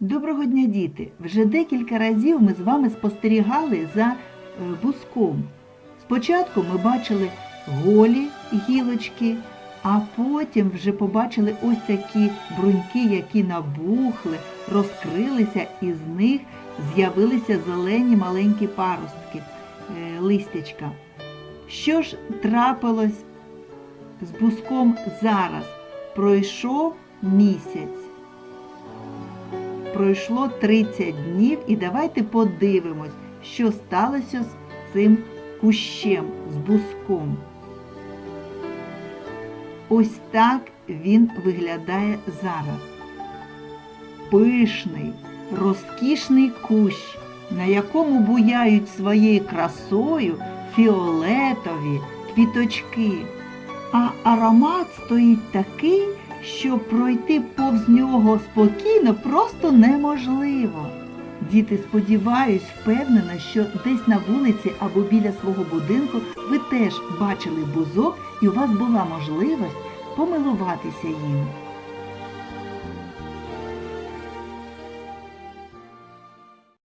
Доброго дня, діти! Вже декілька разів ми з вами спостерігали за е, буском. Спочатку ми бачили голі гілочки, а потім вже побачили ось такі бруньки, які набухли, розкрилися, і з них з'явилися зелені маленькі паростки, е, листячка. Що ж трапилось з буском зараз? Пройшов місяць. Пройшло 30 днів і давайте подивимось, що сталося з цим кущем, з буском. Ось так він виглядає зараз. Пишний, розкішний кущ, на якому буяють своєю красою фіолетові квіточки. А аромат стоїть такий, що пройти повз нього спокійно просто неможливо. Діти, сподіваюсь, впевнена, що десь на вулиці або біля свого будинку ви теж бачили бузок і у вас була можливість помилуватися їм.